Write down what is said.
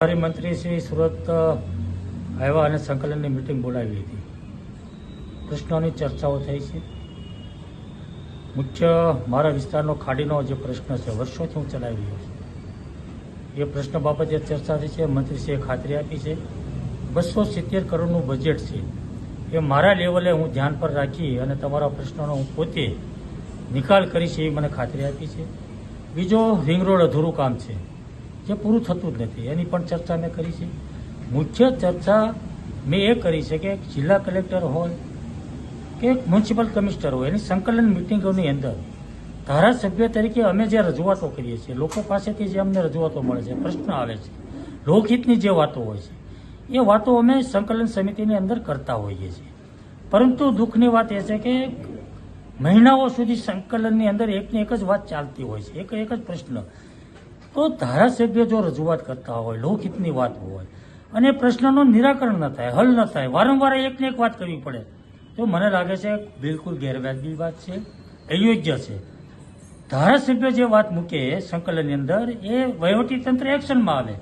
મંત્રી શ્રી સુરત આવ્યા અને સંકલનની મિટિંગ બોલાવી હતી પ્રશ્નોની ચર્ચાઓ થઈ છે. મુખ્ય મારા વિસ્તારનો ખાડીનો જે પ્રશ્ન છે, વર્ષોથી હું ચલાવી રહ્યો છું. એ પ્રશ્ન બાબતે ચર્ચા થઈ છે, મંત્રીશ્રીએ ખાતરી આપી છે. બસો સિત્તેર કરોડનું બજેટ છે. એ મારા લેવલે હું ધ્યાન પર રાખી અને તમારા પ્રશ્નોનો હું પોતે નિકાલ કરીશ એવી મને ખાતરી આપી છે. બીજો રિંગ રોડ અધૂરું કામ છે. જે પૂરું થતું જ નથી. એની પણ ચર્ચા મેં કરી છે. મુખ્ય ચર્ચા મેં એ કરી છે કે જિલ્લા કલેક્ટર હોય કે મ્યુનિસિપલ કમિશનર હોય, એની સંકલન મિટિંગોની અંદર ધારાસભ્ય તરીકે અમે જે રજૂઆતો કરીએ છીએ, લોકો પાસેથી જે અમને રજૂઆતો મળે છે, પ્રશ્ન આવે છે, લોકહિતની જે વાતો હોય છે, એ વાતો અમે સંકલન સમિતિની અંદર કરતા હોઈએ છીએ. પરંતુ દુઃખની વાત એ છે કે મહિનાઓ સુધી સંકલનની અંદર એકને એક જ વાત ચાલતી હોય છે, એક એક જ પ્રશ્ન. તો ધારાસભ્ય જો રજૂઆત કરતા હોય, લોકહિતની વાત હોય, અને પ્રશ્નનું નિરાકરણ ન થાય, હલ ન થાય, વારંવાર એકને એક વાત કરવી પડે, તો મને લાગે છે બિલકુલ ગેરવાજબી વાત છે, અયોગ્ય છે. ધારાસભ્ય જે વાત મૂકે સંકલનની અંદર, એ વહીવટી તંત્ર એક્શનમાં આવે.